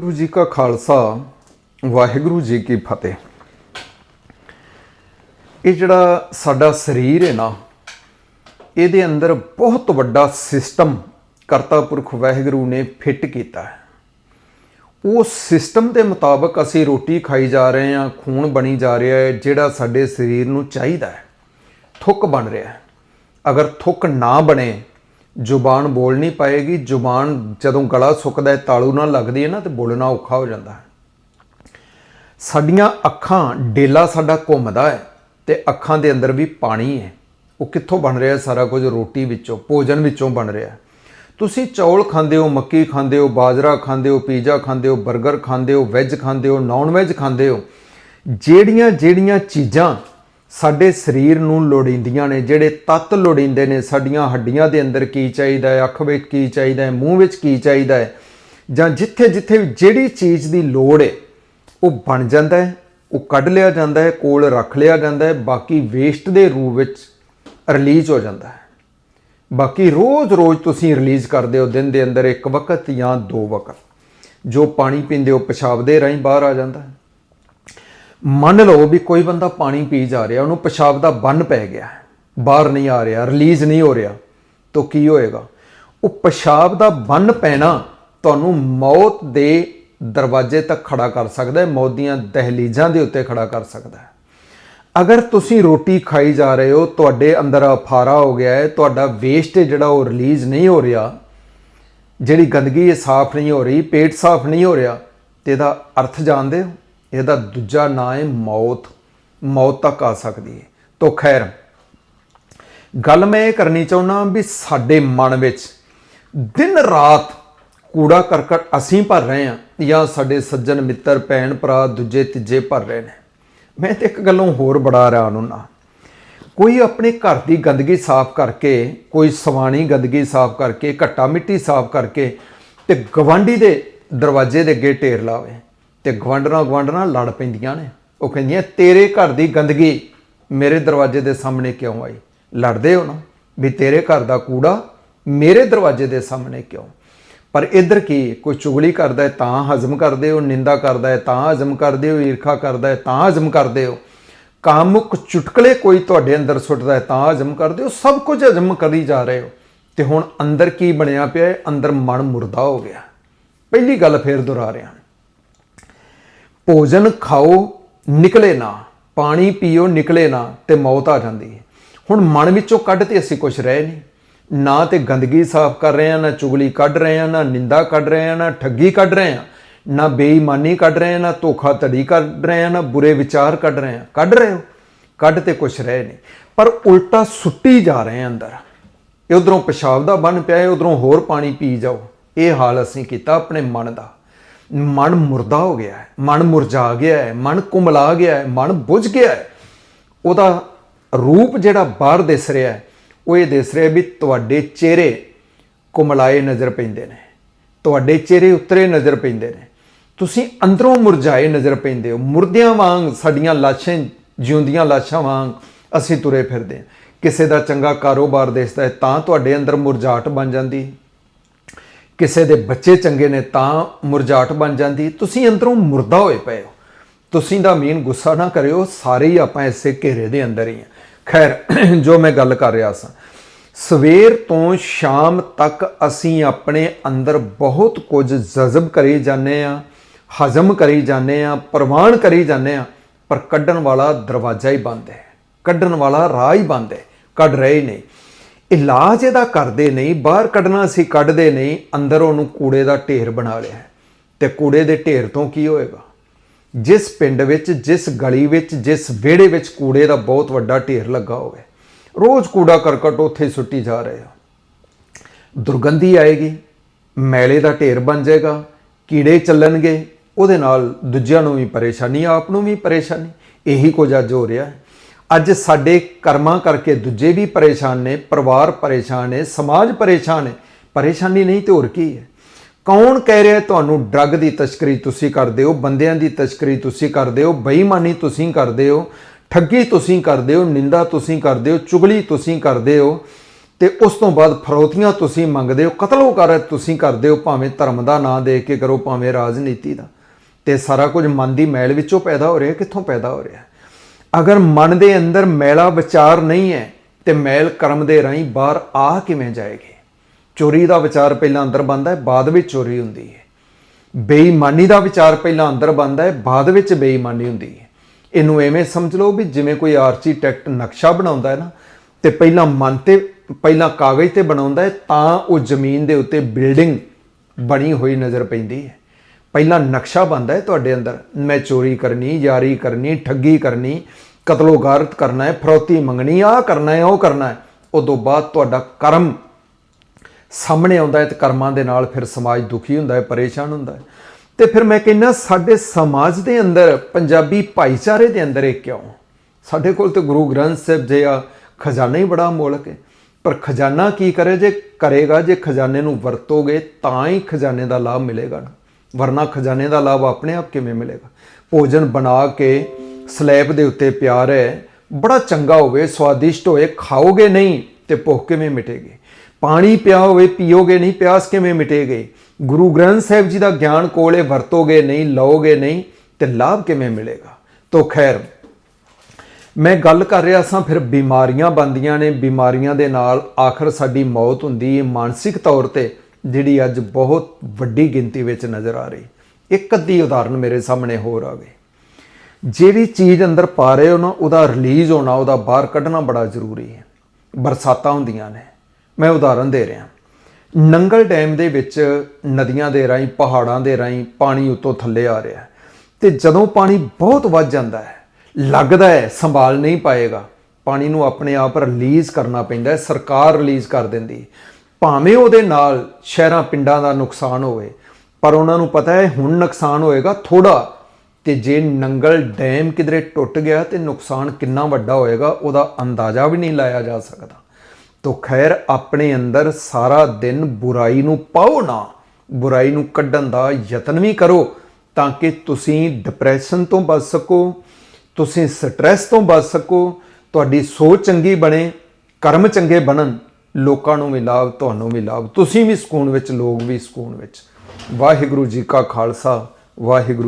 ਗੁਰੂ ਜੀ ਕਾ ਖਾਲਸਾ, ਵਾਹਿਗੁਰੂ ਜੀ ਕੀ ਫਤਿਹ। ਇਹ ਜਿਹੜਾ ਸਾਡਾ ਸਰੀਰ ਹੈ ਨਾ, ਇਹਦੇ ਅੰਦਰ ਬਹੁਤ ਵੱਡਾ ਸਿਸਟਮ ਕਰਤਾ ਪੁਰਖ ਵਾਹਿਗੁਰੂ ਨੇ ਫਿੱਟ ਕੀਤਾ ਹੈ। ਉਸ ਸਿਸਟਮ ਦੇ ਮੁਤਾਬਕ ਅਸੀਂ ਰੋਟੀ ਖਾਈ ਜਾ ਰਹੇ ਹਾਂ, ਖੂਨ ਬਣੀ ਜਾ ਰਿਹਾ ਹੈ, ਜਿਹੜਾ ਸਾਡੇ ਸਰੀਰ ਨੂੰ ਚਾਹੀਦਾ ਹੈ। ਥੁੱਕ ਬਣ ਰਿਹਾ ਹੈ। ਅਗਰ ਥੁੱਕ ਨਾ ਬਣੇ ਜ਼ੁਬਾਨ ਬੋਲ ਨਹੀਂ ਪਾਏਗੀ, ਜ਼ੁਬਾਨ ਜਦੋਂ ਗਲਾ ਸੁੱਕਦਾ ਹੈ, ਤਾਲੂ ਨਾਲ ਲੱਗਦੀ ਹੈ ਨਾ, ਤੇ ਬੋਲਣਾ ਔਖਾ ਹੋ ਜਾਂਦਾ ਹੈ। ਸਾਡੀਆਂ ਅੱਖਾਂ, ਡੇਲਾ ਸਾਡਾ ਘੁੰਮਦਾ ਹੈ ਤੇ ਅੱਖਾਂ ਦੇ ਅੰਦਰ ਵੀ ਪਾਣੀ ਹੈ। ਉਹ ਕਿੱਥੋਂ ਬਣ ਰਿਹਾ ਸਾਰਾ ਕੁਝ ਰੋਟੀ ਵਿੱਚੋਂ, ਭੋਜਨ ਵਿੱਚੋਂ ਬਣ ਰਿਹਾ ਤੁਸੀਂ ਚੌਲ ਖਾਂਦੇ ਹੋ, ਮੱਕੀ ਖਾਂਦੇ ਹੋ, ਬਾਜਰਾ ਖਾਂਦੇ ਹੋ, ਪੀਜ਼ਾ ਖਾਂਦੇ ਹੋ 버ਗਰ ਖਾਂਦੇ ਹੋ, ਵੈਜ ਖਾਂਦੇ ਹੋ, ਨਾਨ ਵੈਜ ਖਾਂਦੇ ਹੋ ਜਿਹੜੀਆਂ ਜਿਹੜੀਆਂ ਚੀਜ਼ਾਂ ਸਾਡੇ ਸਰੀਰ ਨੂੰ ਲੋੜੀਂਦੀਆਂ ਨੇ, ਜਿਹੜੇ ਤੱਤ ਲੋੜੀਂਦੇ ਨੇ, ਸਾਡੀਆਂ ਹੱਡੀਆਂ ਦੇ ਅੰਦਰ ਕੀ ਚਾਹੀਦਾ ਹੈ, ਅੱਖ ਵਿੱਚ ਕੀ ਚਾਹੀਦਾ ਹੈ, ਮੂੰਹ ਵਿੱਚ ਕੀ ਚਾਹੀਦਾ ਹੈ, ਜਾਂ ਜਿੱਥੇ ਜਿੱਥੇ ਵੀ ਜਿਹੜੀ ਚੀਜ਼ ਦੀ ਲੋੜ ਹੈ, ਉਹ ਬਣ ਜਾਂਦਾ ਹੈ, ਉਹ ਕੱਢ ਲਿਆ ਜਾਂਦਾ ਹੈ, ਕੋਲ ਰੱਖ ਲਿਆ ਜਾਂਦਾ ਹੈ, ਬਾਕੀ ਵੇਸਟ ਦੇ ਰੂਪ ਵਿੱਚ ਰਿਲੀਜ਼ ਹੋ ਜਾਂਦਾ ਹੈ। ਬਾਕੀ ਰੋਜ਼-ਰੋਜ਼ ਤੁਸੀਂ ਰਿਲੀਜ਼ ਕਰਦੇ ਹੋ, ਦਿਨ ਦੇ ਅੰਦਰ ਇੱਕ ਵਕਤ ਜਾਂ ਦੋ ਵਕਤ, ਜੋ ਪਾਣੀ ਪੀਂਦੇ ਹੋ, ਪਿਸ਼ਾਬ ਦੇ ਰਾਹੀਂ ਬਾਹਰ ਆ ਜਾਂਦਾ ਹੈ। ਮੰਨ ਲਓ ਵੀ ਕੋਈ ਬੰਦਾ ਪਾਣੀ ਪੀ ਜਾ ਰਿਹਾ, ਉਹਨੂੰ ਪਿਸ਼ਾਬ ਦਾ ਬੰਨ ਪੈ ਗਿਆ, ਬਾਹਰ ਨਹੀਂ ਆ ਰਿਹਾ ਰਿਲੀਜ਼ ਨਹੀਂ ਹੋ ਰਿਹਾ, ਤਾਂ ਕੀ ਹੋਏਗਾ? ਉਹ ਪਿਸ਼ਾਬ ਦਾ ਬੰਨ ਪੈਣਾ ਤੁਹਾਨੂੰ ਮੌਤ ਦੇ ਦਰਵਾਜ਼ੇ ਤੱਕ ਖੜਾ ਕਰ ਸਕਦਾ ਹੈ, ਮੌਤ ਦੀਆਂ ਦਹਲੀਜ਼ਾਂ ਦੇ ਉੱਤੇ ਖੜਾ ਕਰ ਸਕਦਾ ਹੈ। ਅਗਰ ਤੁਸੀਂ ਰੋਟੀ ਖਾਈ ਜਾ ਰਹੇ ਹੋ, ਤੁਹਾਡੇ ਅੰਦਰ ਅਫਾਰਾ ਹੋ ਗਿਆ ਹੈ, ਤੁਹਾਡਾ ਵੇਸਟ ਜਿਹੜਾ ਉਹ ਰਿਲੀਜ਼ ਨਹੀਂ ਹੋ ਰਿਹਾ, ਜਿਹੜੀ ਗੰਦਗੀ ਇਹ ਸਾਫ਼ ਨਹੀਂ ਹੋ ਰਹੀ, ਪੇਟ ਸਾਫ਼ ਨਹੀਂ ਹੋ ਰਿਹਾ, ਤੇ ਇਹਦਾ ਅਰਥ ਜਾਣਦੇ ਹੋ? ਇਹਦਾ ਦੂਜਾ ਨਾਂ ਹੈ ਮੌਤ ਮੌਤ ਤੱਕ ਆ ਸਕਦੀ ਹੈ। ਤੋ ਖੈਰ, ਗੱਲ ਮੈਂ ਇਹ ਕਰਨੀ ਚਾਹੁੰਦਾ ਵੀ ਸਾਡੇ ਮਨ ਵਿੱਚ ਦਿਨ ਰਾਤ ਕੂੜਾ ਕਰਕਟ ਅਸੀਂ ਭਰ ਰਹੇ ਹਾਂ ਜਾਂ ਸਾਡੇ ਸੱਜਣ, ਮਿੱਤਰ, ਭੈਣ, ਭਰਾ ਦੂਜੇ, ਤੀਜੇ ਭਰ ਰਹੇ ਨੇ। ਮੈਂ ਤੇ ਇੱਕ ਗੱਲੋਂ ਹੋਰ ਬੜਾ ਹੈਰਾਨ ਹੁੰਨਾ। ਕੋਈ ਆਪਣੇ ਘਰ ਦੀ ਗੰਦਗੀ ਸਾਫ਼ ਕਰਕੇ, ਕੋਈ ਸਵਾਣੀ ਗੰਦਗੀ ਸਾਫ਼ ਕਰਕੇ, ਘੱਟਾ ਮਿੱਟੀ ਸਾਫ਼ ਕਰਕੇ ਤੇ ਗਵਾਂਢੀ ਦੇ ਦਰਵਾਜ਼ੇ ਦੇ ਅੱਗੇ ਢੇਰ ਲਾਵੇ। ਤੇ ਗਵਾਂਢਣਾ ਗਵਾਂਢਣਾ ਲੜ ਪੈਂਦੀਆਂ ਨੇ। ਉਹ ਕਹਿੰਦੀਆਂ, ਤੇਰੇ ਘਰ ਦੀ ਗੰਦਗੀ ਮੇਰੇ ਦਰਵਾਜ਼ੇ ਦੇ ਸਾਹਮਣੇ ਕਿਉਂ ਆਈ? ਲੜਦੇ ਹੋ ਨਾ, ਵੀ ਤੇਰੇ ਘਰ ਦਾ ਕੂੜਾ ਮੇਰੇ ਦਰਵਾਜ਼ੇ ਦੇ ਸਾਹਮਣੇ ਕਿਉਂ? ਪਰ ਇੱਧਰ ਕੀ, ਕੋਈ ਚੁਗਲੀ ਕਰਦਾ ਹੈ ਤਾਂ ਹਜ਼ਮ ਕਰਦੇ ਹੋ, ਨਿੰਦਾ ਕਰਦਾ ਹੈ ਤਾਂ ਹਜ਼ਮ ਕਰਦੇ ਹੋ, ਈਰਖਾ ਕਰਦਾ ਹੈ ਤਾਂ ਹਜ਼ਮ ਕਰਦੇ ਹੋ। ਕਾਮੁਕ ਚੁਟਕਲੇ ਕੋਈ ਤੁਹਾਡੇ ਅੰਦਰ ਸੁੱਟਦਾ ਹੈ ਤਾਂ ਹਜ਼ਮ ਕਰਦੇ ਹੋ, ਸਭ ਕੁਝ ਹਜ਼ਮ ਕਰੀ ਜਾ ਰਹੇ ਹੋ। ਤੇ ਹੁਣ ਅੰਦਰ ਕੀ ਬਣਿਆ ਪਿਆ ਹੈ? ਅੰਦਰ ਮਨ ਮੁਰਦਾ ਹੋ ਗਿਆ। ਪਹਿਲੀ ਗੱਲ ਫੇਰ ਦੁਹਰਾ ਰਿਹਾ। ਭੋਜਨ ਖਾਓ, ਨਿਕਲੇ ਨਾ। ਪਾਣੀ ਪੀਓ, ਨਿਕਲੇ ਨਾ ਤੇ ਮੌਤ ਆ ਜਾਂਦੀ ਹੈ। ਹੁਣ ਮਨ ਵਿੱਚੋਂ ਕੱਢ ਤੇ ਅਸੀਂ ਕੁਝ ਰਹੇ ਨਹੀਂ। ਨਾ ਤੇ ਗੰਦਗੀ ਸਾਫ਼ ਕਰ ਰਹੇ ਆ ਨਾ ਚੁਗਲੀ ਕੱਢ ਰਹੇ ਆ ਨਾ ਨਿੰਦਾ ਕੱਢ ਰਹੇ ਆ ਨਾ ਠੱਗੀ ਕੱਢ ਰਹੇ ਆ ਨਾ ਬੇਈਮਾਨੀ ਕੱਢ ਰਹੇ ਆ ਨਾ ਧੋਖਾ ਧੜੀ ਕੱਢ ਰਹੇ ਆ ਨਾ ਬੁਰੇ ਵਿਚਾਰ ਕੱਢ ਰਹੇ ਆ ਕੱਢ ਰਹੇ ਹੋ? ਕੱਢ ਤੇ ਕੁਝ ਰਹੇ ਨਹੀਂ। ਪਰ ਉਲਟਾ ਸੁੱਟੀ ਜਾ ਰਹੇ ਆ ਅੰਦਰ। ਇਹ ਉਧਰੋਂ ਪਿਸ਼ਾਬ ਦਾ ਬਨ ਪਿਆ ਹੈ, ਉਧਰੋਂ ਹੋਰ ਪਾਣੀ ਪੀ ਜਾਓ। ਇਹ ਹਾਲ ਅਸੀਂ ਕੀਤਾ ਆਪਣੇ ਮਨ ਦਾ। ਮਨ ਮੁਰਦਾ ਹੋ ਗਿਆ ਹੈ, ਮਨ ਮੁਰਝਾ ਗਿਆ ਹੈ, ਮਨ ਕੁਮਲਾ ਗਿਆ ਹੈ, ਮਨ ਬੁਝ ਗਿਆ ਹੈ। ਉਹਦਾ ਰੂਪ ਜਿਹੜਾ ਬਾਹਰ ਦਿਸ ਰਿਹਾ ਹੈ, ਉਹ ਇਹ ਦਿਸ ਰਿਹਾ ਵੀ ਤੁਹਾਡੇ ਚਿਹਰੇ ਕੁਮਲਾਏ ਨਜ਼ਰ ਪੈਂਦੇ ਨੇ, ਤੁਹਾਡੇ ਚਿਹਰੇ ਉਤਰੇ ਨਜ਼ਰ ਪੈਂਦੇ ਨੇ। ਤੁਸੀਂ ਅੰਦਰੋਂ ਮੁਰਝਾਏ ਨਜ਼ਰ ਪੈਂਦੇ ਹੋ, ਮੁਰਦਿਆਂ ਵਾਂਗ, ਸਾਡੀਆਂ ਲਾਸ਼ਾਂ ਜਿਉਂਦੀਆਂ ਲਾਸ਼ਾਂ ਵਾਂਗ ਅਸੀਂ ਤੁਰੇ ਫਿਰਦੇ ਹਾਂ। ਕਿਸੇ ਦਾ ਚੰਗਾ ਕਾਰੋਬਾਰ ਦਿਸਦਾ ਹੈ, ਤਾਂ ਤੁਹਾਡੇ ਅੰਦਰ ਮੁਰਝਾਟ ਬਣ ਜਾਂਦੀ ਕਿਸੇ ਦੇ ਬੱਚੇ ਚੰਗੇ ਨੇ ਤਾਂ ਮੁਰਝਾਟ ਬਣ ਜਾਂਦੀ। ਤੁਸੀਂ ਅੰਦਰੋਂ ਮੁਰਦਾ ਹੋਏ ਪਏ ਹੋ। ਤੁਸੀਂ ਦਾ ਮੀਨ ਗੁੱਸਾ ਨਾ ਕਰਿਓ, ਸਾਰੇ ਹੀ ਆਪਾਂ ਇਸੇ ਘੇਰੇ ਦੇ ਅੰਦਰ ਹੀ ਆ। ਖੈਰ, ਜੋ ਮੈਂ ਗੱਲ ਕਰ ਰਿਹਾ ਸਾਂ, ਸਵੇਰ ਤੋਂ ਸ਼ਾਮ ਤੱਕ ਅਸੀਂ ਆਪਣੇ ਅੰਦਰ ਬਹੁਤ ਕੁਝ ਜਜ਼ਬ ਕਰੀ ਜਾਂਦੇ ਆ, ਹਜ਼ਮ ਕਰੀ ਜਾਂਦੇ ਆ, ਪ੍ਰਵਾਨ ਕਰੀ ਜਾਂਦੇ ਆ, ਪਰ ਕੱਢਣ ਵਾਲਾ ਦਰਵਾਜ਼ਾ ਹੀ ਬੰਦ ਹੈ। ਕੱਢਣ ਵਾਲਾ ਰਾਹ ਹੀ ਬੰਦ ਹੈ। ਕੱਢ ਰਹੇ ਹੀ ਨਹੀਂ ਇਲਾਜ ਇਹਦਾ ਕਰਦੇ ਨਹੀਂ, ਬਾਹਰ ਕੱਢਣਾ ਸੀ, ਕੱਢਦੇ ਨਹੀਂ, ਅੰਦਰ ਉਹਨੂੰ ਕੂੜੇ ਦਾ ਢੇਰ ਬਣਾ ਲਿਆ ਹੈ। ਤੇ ਕੂੜੇ ਦੇ ਢੇਰ ਤੋਂ ਕੀ ਹੋਏਗਾ? ਜਿਸ ਪਿੰਡ ਵਿੱਚ, ਜਿਸ ਗਲੀ ਵਿੱਚ, ਜਿਸ ਵਿਹੜੇ ਵਿੱਚ ਕੂੜੇ ਦਾ ਬਹੁਤ ਵੱਡਾ ਢੇਰ ਲੱਗਾ ਹੋਵੇ, ਰੋਜ਼ ਕੂੜਾ ਕਰਕਟ ਉੱਥੇ ਸੁੱਟੀ ਜਾ ਰਹੇ ਹੋ। ਦੁਰਗੰਧੀ ਆਏਗੀ, ਮੈਲੇ ਦਾ ਢੇਰ ਬਣ ਜਾਏਗਾ, ਕੀੜੇ ਚੱਲਣਗੇ, ਉਹਦੇ ਨਾਲ ਦੂਜਿਆਂ ਨੂੰ ਵੀ ਪਰੇਸ਼ਾਨੀ, ਆਪ ਨੂੰ ਵੀ ਪਰੇਸ਼ਾਨੀ, ਇਹੀ ਕੁਝ ਅੱਜ ਹੋ ਰਿਹਾ ਹੈ। ਅੱਜ ਸਾਡੇ ਕਰਮਾਂ ਕਰਕੇ ਦੂਜੇ ਵੀ ਪਰੇਸ਼ਾਨ ਨੇ, ਪਰਿਵਾਰ ਪਰੇਸ਼ਾਨ ਹੈ ਸਮਾਜ ਪਰੇਸ਼ਾਨ ਹੈ ਪਰੇਸ਼ਾਨੀ ਨਹੀਂ ਤੇ ਹੋਰ ਕੀ ਹੈ? ਕੌਣ ਕਹਿ ਰਿਹਾ ਤੁਹਾਨੂੰ ਡਰੱਗ ਦੀ ਤਸਕਰੀ ਤੁਸੀਂ ਕਰਦੇ ਹੋ, ਬੰਦਿਆਂ ਦੀ ਤਸਕਰੀ ਤੁਸੀਂ ਕਰਦੇ ਹੋ, ਬੇਈਮਾਨੀ ਤੁਸੀਂ ਕਰਦੇ ਹੋ, ਠੱਗੀ ਤੁਸੀਂ ਕਰਦੇ ਹੋ, ਨਿੰਦਾ ਤੁਸੀਂ ਕਰਦੇ ਹੋ, ਚੁਗਲੀ ਤੁਸੀਂ ਕਰਦੇ ਹੋ ਤੇ ਉਸ ਤੋਂ ਬਾਅਦ ਫਰੋਤੀਆਂ ਤੁਸੀਂ ਮੰਗਦੇ ਹੋ ਕਤਲੋਕਾਰ ਤੁਸੀਂ ਕਰਦੇ ਹੋ, ਭਾਵੇਂ ਧਰਮ ਦਾ ਨਾਂ ਦੇ ਕੇ ਕਰੋ, ਭਾਵੇਂ ਰਾਜਨੀਤੀ ਦਾ। ਤੇ ਸਾਰਾ ਕੁਝ ਮਨ ਦੀ ਮੈਲ ਵਿੱਚੋਂ ਪੈਦਾ ਹੋ ਰਿਹਾ, ਕਿੱਥੋਂ ਪੈਦਾ ਹੋ ਰਿਹਾ? ਅਗਰ ਮਨ ਦੇ ਅੰਦਰ ਮੈਲਾ ਵਿਚਾਰ ਨਹੀਂ ਹੈ, ਤੇ ਮੈਲ ਕਰਮ ਦੇ ਰਾਹੀਂ ਬਾਹਰ ਆ ਕਿਵੇਂ ਜਾਏਗੀ? ਚੋਰੀ ਦਾ ਵਿਚਾਰ ਪਹਿਲਾਂ ਅੰਦਰ ਬੰਦਾ ਹੈ, ਬਾਅਦ ਵਿੱਚ ਚੋਰੀ ਹੁੰਦੀ ਹੈ। ਬੇਈਮਾਨੀ ਦਾ ਵਿਚਾਰ ਪਹਿਲਾਂ ਅੰਦਰ ਬੰਦਾ ਹੈ, ਬਾਅਦ ਵਿੱਚ ਬੇਈਮਾਨੀ ਹੁੰਦੀ ਹੈ। ਇਹਨੂੰ ਐਵੇਂ ਸਮਝ ਲਓ ਵੀ ਜਿਵੇਂ ਕੋਈ ਆਰਕੀਟੈਕਟ ਨਕਸ਼ਾ ਬਣਾਉਂਦਾ ਹੈ ਨਾ, ਤੇ ਪਹਿਲਾਂ ਮਨ ਤੇ, ਪਹਿਲਾਂ ਕਾਗਜ਼ ਤੇ ਬਣਾਉਂਦਾ ਹੈ, ਤਾਂ ਉਹ ਜ਼ਮੀਨ ਦੇ ਉੱਤੇ ਬਿਲਡਿੰਗ ਬਣੀ ਹੋਈ ਨਜ਼ਰ ਪੈਂਦੀ ਹੈ। ਪਹਿਲਾਂ ਨਕਸ਼ਾ ਬਣਦਾ ਹੈ ਤੁਹਾਡੇ ਅੰਦਰ, ਮੈਂ ਚੋਰੀ ਕਰਨੀ, ਯਾਰੀ ਕਰਨੀ, ਠੱਗੀ ਕਰਨੀ ਕਤਲੋਗਾਰਤ ਕਰਨਾ ਹੈ, ਫਰੋਤੀ ਮੰਗਣੀ ਆ, ਕਰਨਾ ਹੈ, ਉਹ ਕਰਨਾ ਹੈ। ਉਦੋਂ ਬਾਅਦ ਤੁਹਾਡਾ ਕਰਮ ਸਾਹਮਣੇ ਆਉਂਦਾ ਹੈ ਤੇ ਕਰਮਾਂ ਦੇ ਨਾਲ ਫਿਰ ਸਮਾਜ ਦੁਖੀ ਹੁੰਦਾ ਹੈ, ਪਰੇਸ਼ਾਨ ਹੁੰਦਾ ਹੈ। ਤੇ ਫਿਰ ਮੈਂ ਕਹਿੰਦਾ, ਸਾਡੇ ਸਮਾਜ ਦੇ ਅੰਦਰ, ਪੰਜਾਬੀ ਭਾਈਚਾਰੇ ਦੇ ਅੰਦਰ ਇਹ ਕਿਉਂ? ਸਾਡੇ ਕੋਲ ਤੇ ਗੁਰੂ ਗ੍ਰੰਥ ਸਾਹਿਬ ਜੇ ਆ ਖਜ਼ਾਨਾ ਹੀ ਬੜਾ ਮੋਲਕ ਹੈ। ਪਰ ਖਜ਼ਾਨਾ ਕੀ ਕਰੇ ਜੇ? ਕਰੇਗਾ ਜੇ ਖਜ਼ਾਨੇ ਨੂੰ ਵਰਤੋਗੇ, ਤਾਂ ਹੀ ਖਜ਼ਾਨੇ ਦਾ ਲਾਭ ਮਿਲੇਗਾ ਨਾ। ਵਰਨਾ ਖਜ਼ਾਨੇ ਦਾ ਲਾਭ ਆਪਣੇ ਆਪ ਕਿਵੇਂ ਮਿਲੇਗਾ? ਭੋਜਨ ਬਣਾ ਕੇ ਸਲੈਬ ਦੇ ਉੱਤੇ ਪਿਆਰ ਹੈ ਬੜਾ ਚੰਗਾ ਹੋਵੇ, ਸਵਾਦਿਸ਼ਟ ਹੋਏ, ਖਾਓਗੇ ਨਹੀਂ ਤੇ ਭੁੱਖ ਕਿਵੇਂ ਮਿਟੇਗੀ? ਪਾਣੀ ਪਿਆ ਹੋਵੇ, ਪੀਓਗੇ ਨਹੀਂ, ਪਿਆਸ ਕਿਵੇਂ ਮਿਟੇਗੀ? ਗੁਰੂ ਗ੍ਰੰਥ ਸਾਹਿਬ ਜੀ ਦਾ ਗਿਆਨ ਕੋਲੇ ਵਰਤੋਗੇ ਨਹੀਂ, ਲਓਗੇ ਨਹੀਂ ਤੇ ਲਾਭ ਕਿਵੇਂ ਮਿਲੇਗਾ? ਤੋ ਖੈਰ, ਮੈਂ ਗੱਲ ਕਰ ਰਿਹਾ ਸਾਂ, ਫਿਰ ਬਿਮਾਰੀਆਂ ਬੰਦੀਆਂ ਨੇ, ਬਿਮਾਰੀਆਂ ਦੇ ਨਾਲ ਆਖਰ ਸਾਡੀ ਮੌਤ ਹੁੰਦੀ ਹੈ ਮਾਨਸਿਕ ਤੌਰ ਤੇ ਜਿਹੜੀ ਅੱਜ ਬਹੁਤ ਵੱਡੀ ਗਿਣਤੀ ਵਿੱਚ ਨਜ਼ਰ ਆ ਰਹੀ। ਇੱਕ ਅੱਧੀ ਉਦਾਹਰਨ ਮੇਰੇ ਸਾਹਮਣੇ ਹੋਰ ਆ ਗਈ। ਜਿਹੜੀ ਚੀਜ਼ ਅੰਦਰ ਪਾ ਰਹੇ ਹੋ ਨਾ, ਉਹਦਾ ਰਿਲੀਜ਼ ਹੋਣਾ, ਉਹਦਾ ਬਾਹਰ ਕੱਢਣਾ ਬੜਾ ਜ਼ਰੂਰੀ ਹੈ। ਬਰਸਾਤਾਂ ਹੁੰਦੀਆਂ ਨੇ। ਮੈਂ ਉਦਾਹਰਨ ਦੇ ਰਿਹਾ। ਨੰਗਲ ਡੈਮ ਦੇ ਵਿੱਚ ਨਦੀਆਂ ਦੇ ਰਾਹੀਂ, ਪਹਾੜਾਂ ਦੇ ਰਾਹੀਂ ਪਾਣੀ ਉੱਤੋਂ ਥੱਲੇ ਆ ਰਿਹਾ ਹੈ। ਤੇ ਜਦੋਂ ਪਾਣੀ ਬਹੁਤ ਵੱਧ ਜਾਂਦਾ ਹੈ, ਲੱਗਦਾ ਹੈ, ਸੰਭਾਲ ਨਹੀਂ ਪਾਏਗਾ, ਪਾਣੀ ਨੂੰ ਆਪਣੇ ਆਪ ਰਿਲੀਜ਼ ਕਰਨਾ ਪੈਂਦਾ ਹੈ, ਸਰਕਾਰ ਰਿਲੀਜ਼ ਕਰ ਦਿੰਦੀ ਭਾਵੇਂ ਉਹਦੇ ਨਾਲ ਸ਼ਹਿਰਾਂ, ਪਿੰਡਾਂ ਦਾ ਨੁਕਸਾਨ ਹੋਵੇ, ਪਰ ਉਹਨਾਂ ਨੂੰ ਪਤਾ ਹੈ, ਹੁਣ ਨੁਕਸਾਨ ਹੋਏਗਾ ਥੋੜਾ ਤੇ ਜੇ ਨੰਗਲ ਡੈਮ ਕਿਧਰੇ ਟੁੱਟ ਗਿਆ ਤੇ ਨੁਕਸਾਨ ਕਿੰਨਾ ਵੱਡਾ ਹੋਏਗਾ, ਉਹਦਾ ਅੰਦਾਜ਼ਾ ਵੀ ਨਹੀਂ ਲਾਇਆ ਜਾ ਸਕਦਾ। ਤੋ ਖੈਰ, ਆਪਣੇ ਅੰਦਰ ਸਾਰਾ ਦਿਨ ਬੁਰਾਈ ਨੂੰ ਪਾਓ ਨਾ, ਬੁਰਾਈ ਨੂੰ ਕੱਢਣ ਦਾ ਯਤਨ ਵੀ ਕਰੋ ਤਾਂ ਕਿ ਤੁਸੀਂ ਡਿਪਰੈਸ਼ਨ ਤੋਂ ਬਚ ਸਕੋ, ਤੁਸੀਂ ਸਟ੍ਰੈਸ ਤੋਂ ਬਚ ਸਕੋ, ਤੁਹਾਡੀ ਸੋਚ ਚੰਗੀ ਬਣੇ, ਕਰਮ ਚੰਗੇ ਬਣਨ, ਲੋਕਾਂ ਨੂੰ ਵੀ ਲਾਭ, ਤੁਹਾਨੂੰ ਵੀ ਲਾਭ। ਤੁਸੀਂ ਵੀ ਸਕੂਨ ਵਿੱਚ, ਲੋਕ ਵੀ ਸਕੂਨ ਵਿੱਚ। ਵਾਹਿਗੁਰੂ ਜੀ ਕਾ ਖਾਲਸਾ, ਵਾਹਿਗੁਰੂ